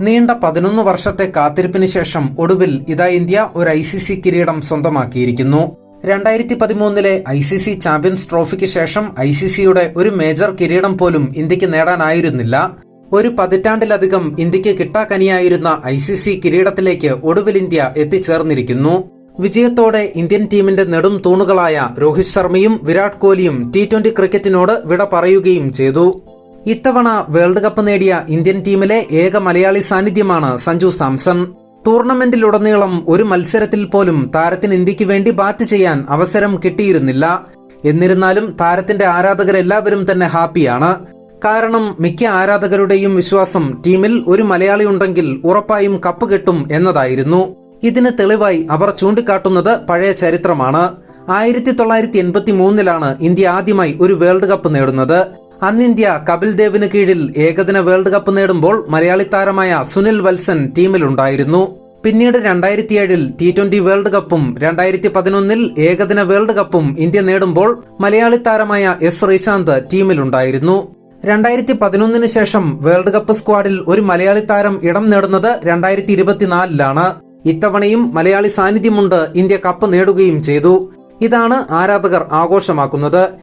നീണ്ട പതിനൊന്ന് വർഷത്തെ കാത്തിരിപ്പിന് ശേഷം ഒടുവിൽ ഇതാ ഇന്ത്യ ഒരു ഐ സി സി കിരീടം സ്വന്തമാക്കിയിരിക്കുന്നു. രണ്ടായിരത്തി പതിമൂന്നിലെ ഐ സി സി ചാമ്പ്യൻസ് ട്രോഫിക്ക് ശേഷം ഐ സി സിയുടെ ഒരു മേജർ കിരീടം പോലും ഇന്ത്യയ്ക്ക് നേടാനായിരുന്നില്ല. ഒരു പതിറ്റാണ്ടിലധികം ഇന്ത്യയ്ക്ക് കിട്ടാക്കനിയായിരുന്ന ഐ സി സി കിരീടത്തിലേക്ക് ഒടുവിൽ ഇന്ത്യ എത്തിച്ചേർന്നിരിക്കുന്നു. വിജയത്തോടെ ഇന്ത്യൻ ടീമിന്റെ നെടും തൂണുകളായ രോഹിത് ശർമ്മയും വിരാട് കോഹ്ലിയും ടി ക്രിക്കറ്റിനോട് വിട പറയുകയും ചെയ്തു. ഇത്തവണ വേൾഡ് കപ്പ് നേടിയ ഇന്ത്യൻ ടീമിലെ ഏക മലയാളി സാന്നിധ്യമാണ് സഞ്ജു സാംസൺ. ടൂർണമെന്റിലുടനീളം ഒരു മത്സരത്തിൽ പോലും താരത്തിന് ഇന്ത്യയ്ക്ക് വേണ്ടി ബാറ്റ് ചെയ്യാൻ അവസരം കിട്ടിയിരുന്നില്ല. എന്നിരുന്നാലും താരത്തിന്റെ ആരാധകരെല്ലാവരും തന്നെ ഹാപ്പിയാണ്. കാരണം മിക്ക ആരാധകരുടെയും വിശ്വാസം ടീമിൽ ഒരു മലയാളി ഉണ്ടെങ്കിൽ ഉറപ്പായും കപ്പ് കിട്ടും എന്നതായിരുന്നു. ഇതിന് തെളിവായി അവർ ചൂണ്ടിക്കാട്ടുന്നത് പഴയ ചരിത്രമാണ്. ആയിരത്തി തൊള്ളായിരത്തി എൺപത്തി മൂന്നിലാണ് ഇന്ത്യ ആദ്യമായി ഒരു വേൾഡ് കപ്പ് നേടുന്നത്. അന്ന് ഇന്ത്യ കപിൽ ദേവിന് കീഴിൽ ഏകദിന വേൾഡ് കപ്പ് നേടുമ്പോൾ മലയാളി താരമായ സുനിൽ വത്സൻ ടീമിലുണ്ടായിരുന്നു. പിന്നീട് രണ്ടായിരത്തിയേഴിൽ ടി ട്വന്റി വേൾഡ് കപ്പും രണ്ടായിരത്തി പതിനൊന്നിൽ ഏകദിന വേൾഡ് കപ്പും ഇന്ത്യ നേടുമ്പോൾ മലയാളി താരമായ എസ് ശ്രീശാന്ത് ടീമിലുണ്ടായിരുന്നു. രണ്ടായിരത്തി പതിനൊന്നിന് ശേഷം വേൾഡ് കപ്പ് സ്ക്വാഡിൽ ഒരു മലയാളി താരം ഇടം നേടുന്നത് രണ്ടായിരത്തി ഇരുപത്തിനാലിലാണ് ഇത്തവണയും മലയാളി സാന്നിധ്യമുണ്ട് ഇന്ത്യ കപ്പ് നേടുകയും ചെയ്തു. ഇതാണ് ആരാധകർ ആഘോഷമാക്കുന്നത്.